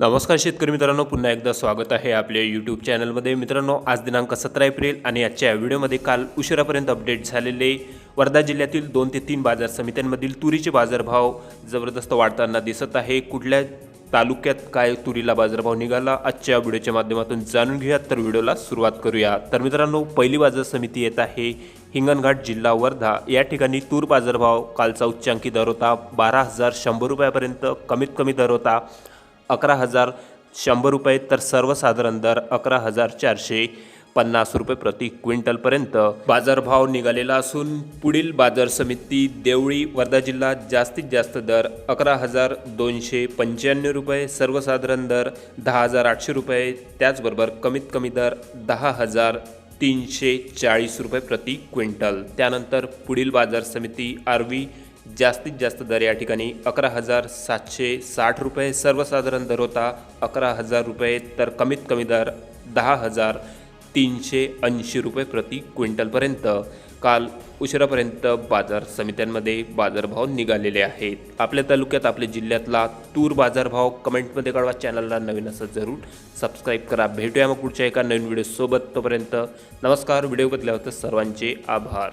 नमस्कार शेतकरी मित्रांनो पुन्हा एकदा स्वागत आहे आपल्या यूट्यूब चॅनलमध्ये मित्रांनो आज दिनांक सतरा एप्रिल आणि आजच्या व्हिडिओमध्ये काल उशिरापर्यंत अपडेट झालेले वर्धा जिल्ह्यातील दोन ते तीन बाजार समित्यांमधील तुरीचे बाजारभाव जबरदस्त वाढताना दिसत आहे. कुठल्या तालुक्यात काय तुरीला बाजारभाव निघाला आजच्या व्हिडिओच्या माध्यमातून जाणून घेऊयात. तर व्हिडिओला सुरुवात करूया. तर मित्रांनो पहिली बाजार समिती येत आहे हिंगणघाट जिल्हा वर्धा. या ठिकाणी तूर बाजारभाव कालचा उच्चांकी दर होता बारा हजार शंभर रुपयापर्यंत कमीत कमी दर होता अकरा हजार शंभर रुपये तर सर्वसाधारण दर अकरा हजार चारशे पन्नास रुपये प्रति क्विंटलपर्यंत. बाजारभाव निघालेला असून पुढील बाजार समिती देवळी वर्धा जिल्हा जास्तीत जास्त दर अकरा हजार दोनशे पंच्याण्णव रुपये सर्वसाधारण दर दहा हजार आठशे रुपये त्याचबरोबर कमीत कमी दर दहा हजार तीनशे चाळीस रुपये प्रति क्विंटल. त्यानंतर पुढील बाजार समिती आरवी जास्तीत जास्त दर या ठिकाणी अकरा हजार सातशे साठ रुपये सर्वसाधारण दर होता. अकरा हजार रुपये तर कमीत कमी दर दहा हजार तीनशे ऐंशी रुपये प्रति क्विंटलपर्यंत. काल उशिरापर्यंत बाजार समित्यांमध्ये बाजारभाव निघालेले आहेत. आपल्या तालुक्यात आपल्या जिल्ह्यातला तूर बाजारभाव कमेंटमध्ये कळवा. चॅनलला नवीन असं जरूर सबस्क्राईब करा. भेटूया मग पुढच्या एका नवीन व्हिडिओसोबत तोपर्यंत नमस्कार. व्हिडिओ बदल्या सर्वांचे आभार.